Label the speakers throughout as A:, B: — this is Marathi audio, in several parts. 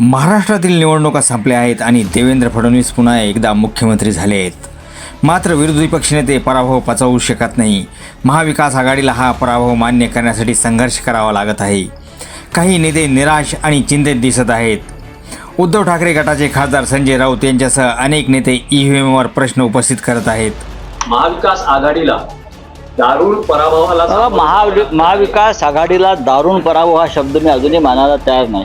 A: महाराष्ट्रातील निवडणुका संपल्या आहेत आणि देवेंद्र फडणवीस पुन्हा एकदा मुख्यमंत्री झाले आहेत. मात्र विरोधी पक्षनेते पराभव पचवू शकत नाही. महाविकास आघाडीला हा पराभव मान्य करण्यासाठी संघर्ष करावा लागत आहे. काही नेते निराश आणि चिंतित दिसत आहेत. उद्धव ठाकरे गटाचे खासदार संजय राऊत यांच्यासह अनेक नेते ई व्ही एमवर प्रश्न उपस्थित करत आहेत.
B: महाविकास आघाडीला दारुण पराभवाला
C: महाविकास आघाडीला दारुण पराभव हा शब्द मी अजूनही मानायला तयार नाही.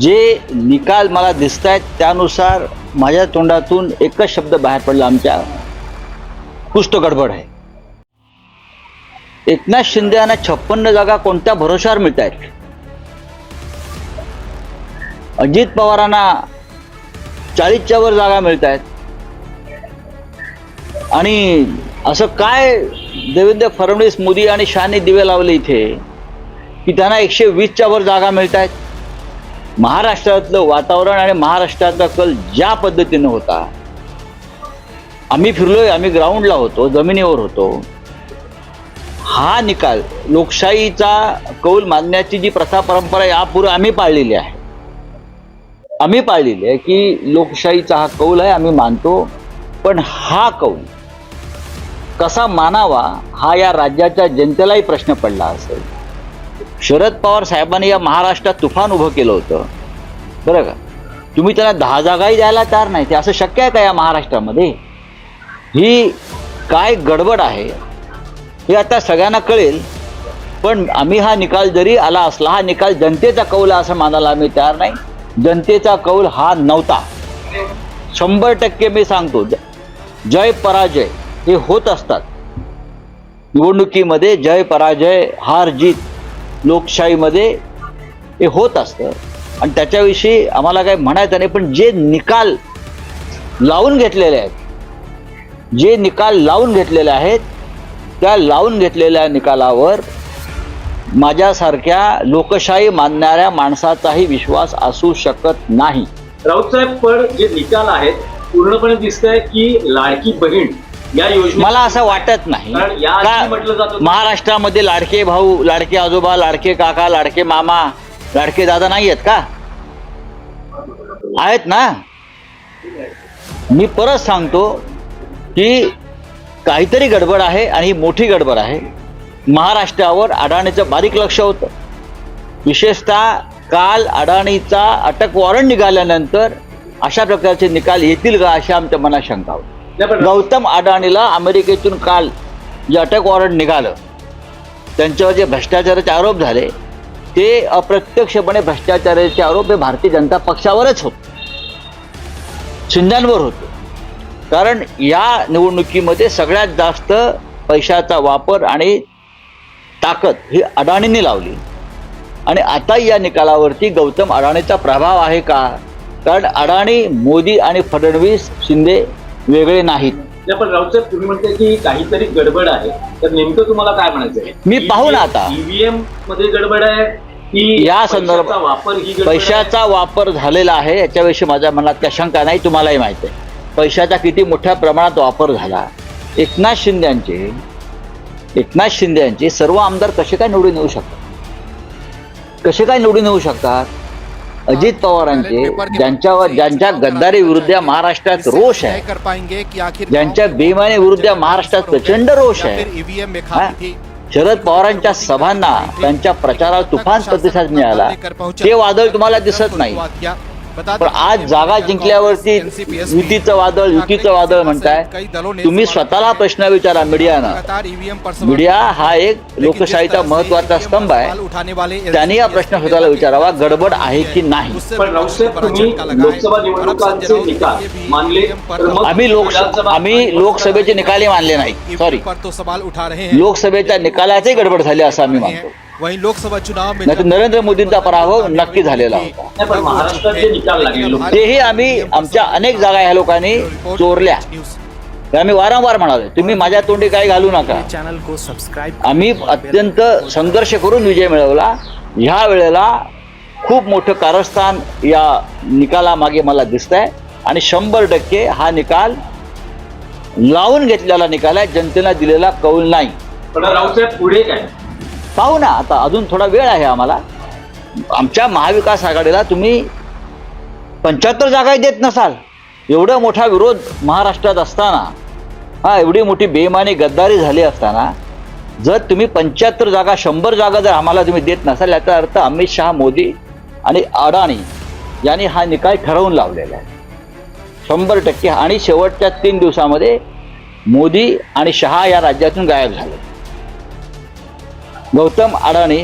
C: जे निकाल मला दिसत आहेत त्यानुसार माझ्या तोंडातून एकच शब्द बाहेर पडला आमच्या कुछ तो गडबड आहे. एकनाथ शिंदे यांना छप्पन्न जागा कोणत्या भरोशावर मिळत आहेत अजित पवारांना चाळीसच्या वर जागा मिळत आहेत आणि असं काय देवेंद्र फडणवीस मोदी आणि शहाने दिवे लावले इथे की त्यांना एकशे वीसच्या वर जागा मिळत आहेत महाराष्ट्रातलं वातावरण आणि महाराष्ट्राचा कल ज्या पद्धतीनं होता. आम्ही फिरलोय आम्ही ग्राउंडला होतो जमिनीवर होतो. हा निकाल लोकशाहीचा कौल मानण्याची जी प्रथा परंपरा यापूर्वी आम्ही पाळलेली आहे. आम्ही पाळलेली आहे की लोकशाहीचा हा कौल आहे आम्ही मानतो. पण हा कौल कसा मानावा हा या राज्याच्या जनतेलाही प्रश्न पडला असेल. शरद पवार साहेबांनी या महाराष्ट्रात तुफान उभं केलं होतं. बरं का? तुम्ही त्यांना दहा जागाही द्यायला तयार नाही. ते असं शक्य आहे का या महाराष्ट्रामध्ये? ही काय गडबड आहे? हे आता सगळ्यांना कळेल. पण आम्ही हा निकाल जरी आला असला हा निकाल जनतेचा कौल आहे असं मानायला आम्ही तयार नाही. जनतेचा कौल हा नव्हता. शंभर टक्के मी सांगतो ज- जय पराजय हे होत असतात. निवडणुकीमध्ये जय पराजय हार जीत लोकशाहीमध्ये हे होत असतं. आणि त्याच्याविषयी आम्हाला काही म्हणायचं नाही पण जे निकाल लावून घेतलेले आहेत जे निकाल लावून घेतलेले आहेत त्या लावून घेतलेल्या निकालावर माझ्यासारख्या लोकशाही मानणाऱ्या माणसाचाही विश्वास असू शकत नाही.
B: राऊत साहेब पण जे निकाल आहेत पूर्णपणे दिसत आहे की लाडकी बहीण या योजना
C: मला असं वाटत नाही. महाराष्ट्रामध्ये लाडके भाऊ लाडके आजोबा लाडके काका लाडके मामा लाडके दादा नाही आहेत का? आहेत ना? मी परत सांगतो की काहीतरी गडबड आहे आणि ही मोठी गडबड आहे. महाराष्ट्रावर अडाणीचं बारीक लक्ष होतं. विशेषतः काल अडाणीचा अटक वॉरंट निघाल्यानंतर अशा प्रकारचे निकाल येतील का अशी आमच्या मनात शंका होती. गौतम अडाणीला अमेरिकेतून काल जे अटक वॉरंट निघालं त्यांच्यावर जे भ्रष्टाचाराचे आरोप झाले ते अप्रत्यक्षपणे भ्रष्टाचाराचे आरोप हे भारतीय जनता पक्षावरच होते. शिंद्यांवर होते. कारण या निवडणुकीमध्ये सगळ्यात जास्त पैशाचा वापर आणि ताकद ही अडाणींनी लावली. आणि आता या निकालावरती गौतम अडाणीचा प्रभाव आहे का? कारण अडाणी मोदी आणि फडणवीस शिंदे वेगळे नाहीत.
B: नाही, पण राऊत साहेब तुम्ही म्हणते की काहीतरी गडबड आहे. तर नेमकं तुम्हाला काय म्हणायचं
C: मी पाहू ना आता.
B: ईव्हीएममध्ये गडबड आहे की
C: या
B: पैशाचा
C: संदर्भात
B: वापर ही गडबड आहे?
C: पैशाचा वापर झालेला आहे याच्याविषयी माझ्या मनात त्या शंका नाही तुम्हालाही माहिती आहे. पैशाचा किती मोठ्या प्रमाणात वापर झाला. एकनाथ शिंद्यांचे एकनाथ शिंदे यांचे सर्व आमदार कसे काय निवडून येऊ शकतात? कसे काय निवडून येऊ शकतात? अजित पवारांचे ज्यांच्यावर ज्यांच्या गद्दारी विरुद्ध या महाराष्ट्रात रोष आहे. ज्यांच्या बेमानी विरुद्ध या महाराष्ट्रात प्रचंड रोष आहे.
D: थी।
C: शरद पवारांच्या सभांना त्यांच्या प्रचाराला तुफान प्रतिसाद मिळाला. ते वादळ तुम्हाला दिसत नाही. पण आज जागा जिंकल्यावरती युतीचं वादळ युतीचं वादळ म्हणताय. तुम्ही स्वतःला प्रश्न विचारा मीडियानं. मीडिया हा एक लोकशाहीचा महत्त्वाचा स्तंभ आहे. त्यांनी हा प्रश्न स्वतःला विचारावा गडबड आहे की नाही? आम्ही लोक आम्ही लोकसभेचे निकाली मानले नाही. सॉरी लोकसभेच्या निकालाचे गडबड झाले असं आम्ही मानतो.
D: वहीं लोकसभा चुनाव में
C: नरेंद्र मोदींचा पराभव नक्की झालेला होता.
B: नाही, पण महाराष्ट्रात जे निकाल लागले लोक
C: तेही आम्ही आमच्या अनेक जागा ह्या लोकांनी चोरल्या. आम्ही वारंवार म्हणालो तुम्ही माझ्या तोंडी काही घालू नका.
E: चैनल को सब्सक्राइब
C: आम्ही अत्यंत संघर्ष करून विजय मिळवला. ह्या वेळेला खूप मोठं कारस्थान या निकालामागे मला दिसत आहे आणि शंभर टक्के हा निकाल लावून घेतलेला निकाल आहे. जनतेला दिलेला कौल नाही.
B: पण पुढे काय?
C: पाहू ना आता अजून थोडा वेळ आहे आम्हाला. आमच्या महाविकास आघाडीला तुम्ही पंच्याहत्तर जागाही देत नसाल. एवढा मोठा विरोध महाराष्ट्रात असताना हा एवढी मोठी बेमानी गद्दारी झाली असताना जर तुम्ही पंच्याहत्तर जागा शंभर जागा जर आम्हाला तुम्ही देत नसाल याचा अर्थ अमित शहा मोदी आणि अडाणी यांनी हा निकाल ठरवून लावलेला आहे. शंभर टक्के. आणि शेवटच्या तीन दिवसामध्ये मोदी आणि शहा या राज्यातून गायब झाले. गौतम अडाणी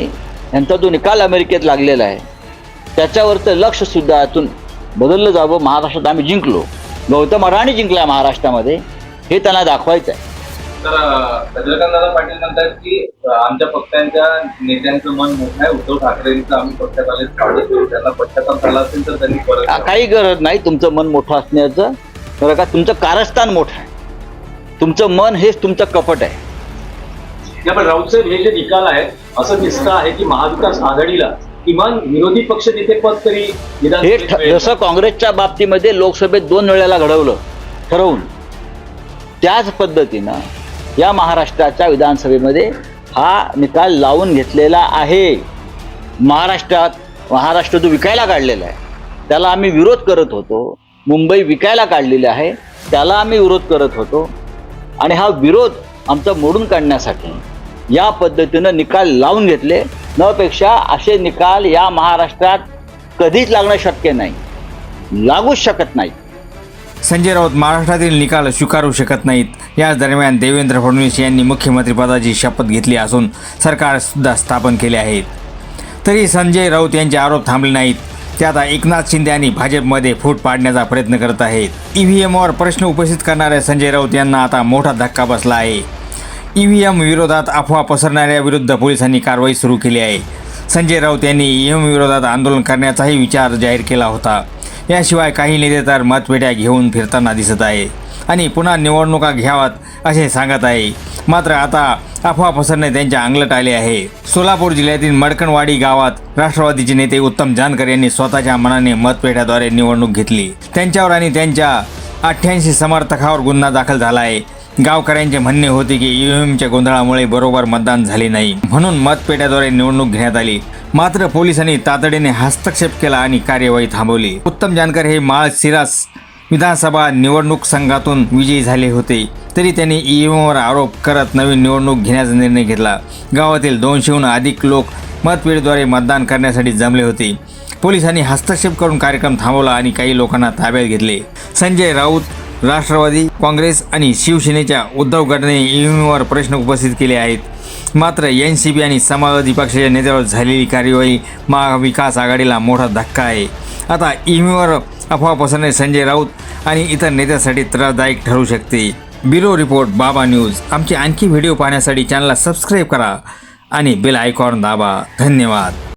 C: यांचा जो निकाल अमेरिकेत लागलेला आहे. त्याच्यावरचं लक्ष सुद्धा यातून बदललं जावं महाराष्ट्रात आम्ही जिंकलो. गौतम अडाणी जिंकला महाराष्ट्रामध्ये हे त्यांना दाखवायचं आहे.
E: तर दादा पाटील म्हणतात की आमच्या पक्षांच्या नेत्यांचं मन मोठं आहे. उद्धव ठाकरेंचं आम्ही पक्षात त्यांना पक्षात झाला असेल तर त्यांनी परत.
C: काही गरज नाही. तुमचं मन मोठं असण्याचं. बरं का तुमचं कारस्थान मोठं आहे. तुमचं मन हेच तुमचं कपट आहे.
B: या पण राऊत साहेब हे जे निकाल आहेत असं दिसतं आहे की महाविकास आघाडीला किमान विरोधी पक्ष नेते पद तरी
C: हे. जसं काँग्रेसच्या बाबतीमध्ये लोकसभेत दोन वेळेला घडवलं ठरवून. त्याच पद्धतीनं या महाराष्ट्राच्या विधानसभेमध्ये हा निकाल लावून घेतलेला आहे. महाराष्ट्रात महाराष्ट्र जो विकायला काढलेला आहे त्याला आम्ही विरोध करत होतो. मुंबई विकायला काढलेली आहे त्याला आम्ही विरोध करत होतो. आणि हा विरोध आमचं मोडून काढण्यासाठी या पद्धतीनं निकाल लावून घेतले. नपेक्षा असे निकाल या महाराष्ट्रात कधीच लागणं शक्य नाही. लागूच शकत नाही
A: संजय राऊत महाराष्ट्रातील निकाल स्वीकारू शकत नाहीत. याच दरम्यान देवेंद्र फडणवीस यांनी मुख्यमंत्रीपदाची शपथ घेतली असून सरकारसुद्धा स्थापन केले आहेत. तरी संजय राऊत यांचे आरोप थांबले नाहीत. ते आता एकनाथ शिंदे आणि भाजपमध्ये फूट पाडण्याचा प्रयत्न करत आहेत. ई व्ही एमवर प्रश्न उपस्थित करणाऱ्या संजय राऊत यांना आता मोठा धक्का बसला आहे. ई व्ही एम विरोधात अफवा पसरणाऱ्याविरुद्ध पोलिसांनी कारवाई सुरू केली आहे. संजय राऊत यांनी ई एम विरोधात आंदोलन करण्याचाही विचार जाहीर केला होता. याशिवाय काही नेते तर मतपेट्या घेऊन फिरताना दिसत आहे आणि पुन्हा निवडणुका घ्याव्यात असे सांगत आहे. मात्र आता अफवा पसरणे त्यांच्या अंगलट आले आहे. सोलापूर जिल्ह्यातील मडकणवाडी गावात राष्ट्रवादीचे नेते उत्तम जानकर यांनी स्वतःच्या मनाने मतपेढ्याद्वारे निवडणूक घेतली. त्यांच्यावर आणि त्यांच्या अठ्ठ्याऐंशी समर्थकावर गुन्हा दाखल झाला आहे. गावकऱ्यांचे म्हणणे होते की ईव्हीएमच्या गोंधळामुळे बरोबर मतदान झाले नाही. म्हणून मतपेट्याद्वारे निवडणूक घेण्यात आली. मात्र पोलिसांनी तातडीने हस्तक्षेप केला आणि कार्यवाही थांबवली. उत्तम जानकर हे माळ सिरास विधानसभा निवडणूक संघातून विजयी झाले होते. तरी त्यांनी ईव्हीएमवर आरोप करत नवीन निवडणूक घेण्याचा निर्णय घेतला. गावातील दोनशेहून अधिक लोक मतपेढीद्वारे मतदान करण्यासाठी जमले होते. पोलिसांनी हस्तक्षेप करून कार्यक्रम थांबवला आणि काही लोकांना ताब्यात घेतले. संजय राऊत राष्ट्रवादी काँग्रेस आणि शिवसेनेच्या उद्धव गटाने ईव्हीएमवर प्रश्न उपस्थित केले आहेत. मात्र एन सी बी आणि समाजवादी पक्षाच्या नेत्यावर झालेली कार्यवाही महाविकास आघाडीला मोठा धक्का आहे. आता ईव्हीएमवर अफवा पसरणे संजय राऊत आणि इतर नेत्यासाठी त्रासदायक ठरू शकते. Bureau report Baba news. आमचे आणखी व्हिडिओ पाहण्यासाठी चॅनलला सबस्क्राईब करा आणि बेल आयकॉन दाबा. धन्यवाद.